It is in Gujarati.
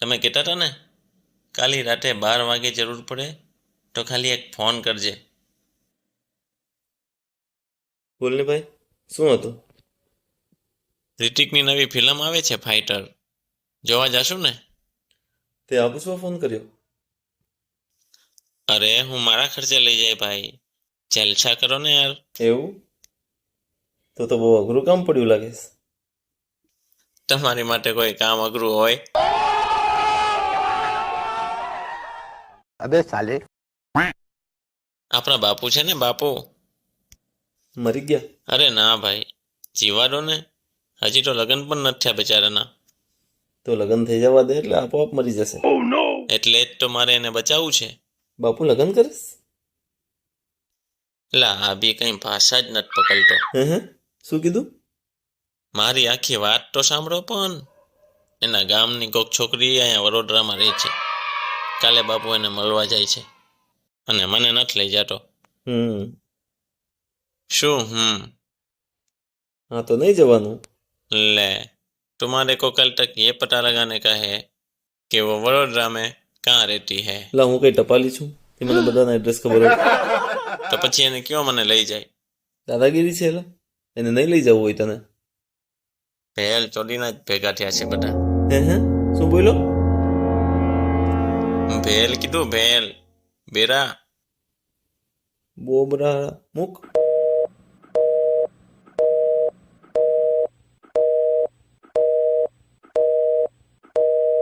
તમે કહેતા હતા ને કાલી રાતે બાર વાગે જરૂર પડે તો ખાલી એક ફોન કરજે. બોલને ભાઈ શું હતું? રિતિકની નવી ફિલ્મ આવે છે ફાઇટર. જોવા જાશું ને? તે આ પૂછવા ફોન કર્યો? અરે હું મારા ખર્ચે લઈ જાય ભાઈ. જલસા કરો ને યાર. એવું? તો તો બહુ અઘરું કામ પડ્યું લાગે તમારી માટે કોઈ કામ અઘરું હોય? અબે સાલે. આપણા બાપુ છે ને બાપુ? મરી ગયા. અરે ના ભાઈ જીવા ને હજી તો લગ્ન પણ નથી થયા બિચારાના. તો લગ્ન થઈ જવા દે એટલે આપોઆપ મરી જશે. Oh, એટલે જ તો મારે એને બચાવવું છે. બાપુ લગ્ન કરીશ? લા આ બી કઈ ભાષા જ નથી પકડતો. શું કીધું? મારી આખી વાત તો સાંભળો પણ. એના ગામની કોક છોકરી અહીંયા વડોદરામાં રહે છે. કાલે બાપુ એને મળવા જાય છે અને મને નથી લઈ જતો હમ શું હમ હા તો નહીં જવાનું ले तुम्हारे को कल तक ये पता लगाने का है कि वो वडोदरा में कहाँ रहती है લા હું કઈ ટપાલી છું એ મને બધાના એડ્રેસ ખબર હોય તો પછી એને કયો મને લઈ જાય દાદાગીરી છે એલા એને નહીં લઈ જવું હોય તને ભેલ ચોડીના જ ભેગા થયા છે બધા હે હે શું બોલ્યો ભેલ કીધું ભેલ બેરા બોબરા મૂક